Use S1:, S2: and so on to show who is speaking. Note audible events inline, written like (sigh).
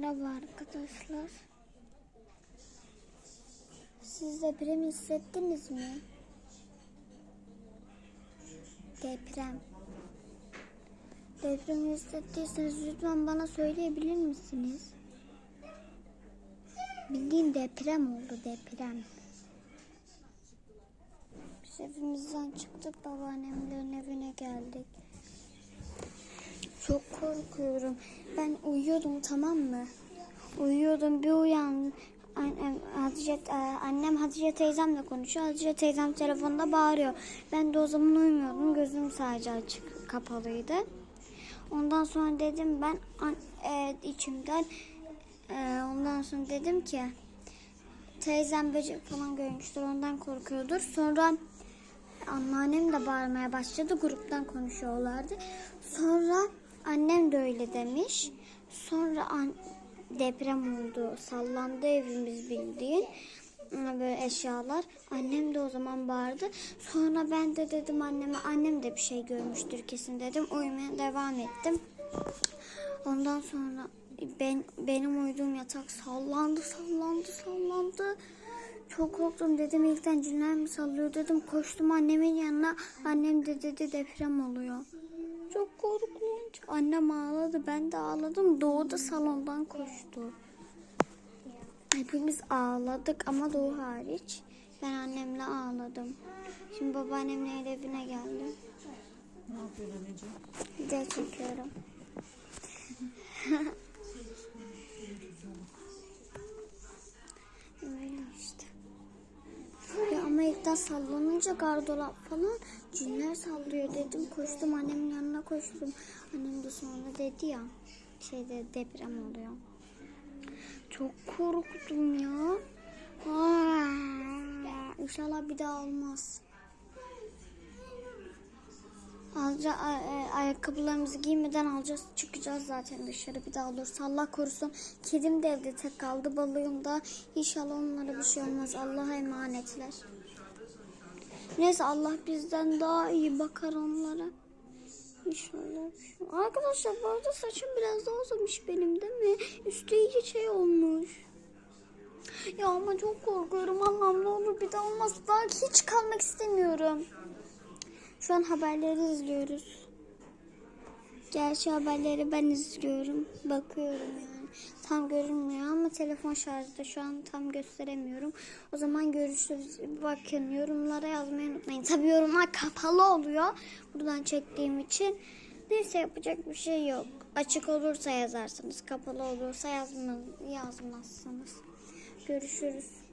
S1: Merhaba arkadaşlar. Siz deprem hissettiniz mi? Deprem. Deprem hissettiyseniz lütfen bana söyleyebilir misiniz? Bildiğin deprem oldu deprem. Biz evimizden çıktık babaannemlerin evine geldik. Çok korkuyorum. Ben uyuyordum tamam mı? Uyuyordum bir uyandım. Annem Hatice, e, annem Hatice teyzemle konuşuyor. Hatice teyzem telefonda bağırıyor. Ben de o zaman uyumuyordum. Gözüm sadece açık kapalıydı. Ondan sonra dedim ben an- e, içimden e, ondan sonra dedim ki teyzem böcek falan görmüştür ondan korkuyordur. Sonra anneannem de bağırmaya başladı. Gruptan konuşuyorlardı. Sonra annem de öyle demiş. Sonra an- deprem oldu. Sallandı evimiz bildiğin. Böyle eşyalar. Annem de o zaman bağırdı. Sonra ben de dedim anneme annem de bir şey görmüştür kesin dedim. Uyumaya devam ettim. Ondan sonra ben benim uyuduğum yatak sallandı, sallandı, sallandı. Çok korktum dedim ilkten cinler mi sallıyor dedim. Koştum annemin yanına. Annem de dedi deprem oluyor. Çok korkunç. Annem ağladı ben de ağladım. Doğu da salondan koştu. Hepimiz ağladık ama Doğu hariç. Ben annemle ağladım. Şimdi babaannemle evine geldim.
S2: Ne yapıyorsun anneciğim?
S1: Video çekiyorum. (laughs) Öyle işte. İlkten sallanınca gardolap falan cinler sallıyor dedim. Koştum annemin yanına koştum. Annem de sonra dedi ya şeyde deprem oluyor. Çok korktum ya. Aa, İnşallah bir daha olmaz. Alca, e, ayakkabılarımızı giymeden alacağız çıkacağız zaten dışarı bir daha olursa Allah korusun. Kedim de evde tek kaldı balığım da İnşallah onlara bir şey olmaz Allah'a emanetler. Neyse Allah bizden daha iyi bakar onlara. İnşallah. Arkadaşlar bu arada saçım biraz daha uzamış benim değil mi? Üstü iyice şey olmuş. Ya ama çok korkuyorum Allah'ım ne olur bir daha olmaz. Daha hiç kalmak istemiyorum. Şu an haberleri izliyoruz. Gerçi haberleri ben izliyorum. Bakıyorum yani. Tam görünmüyor ama telefon şarjda şu an tam gösteremiyorum. O zaman görüşürüz. Bakın yorumlara yazmayı unutmayın. Tabii yorumlar kapalı oluyor. Buradan çektiğim için. Neyse yapacak bir şey yok. Açık olursa yazarsınız. Kapalı olursa yazmaz, yazmazsınız. Görüşürüz.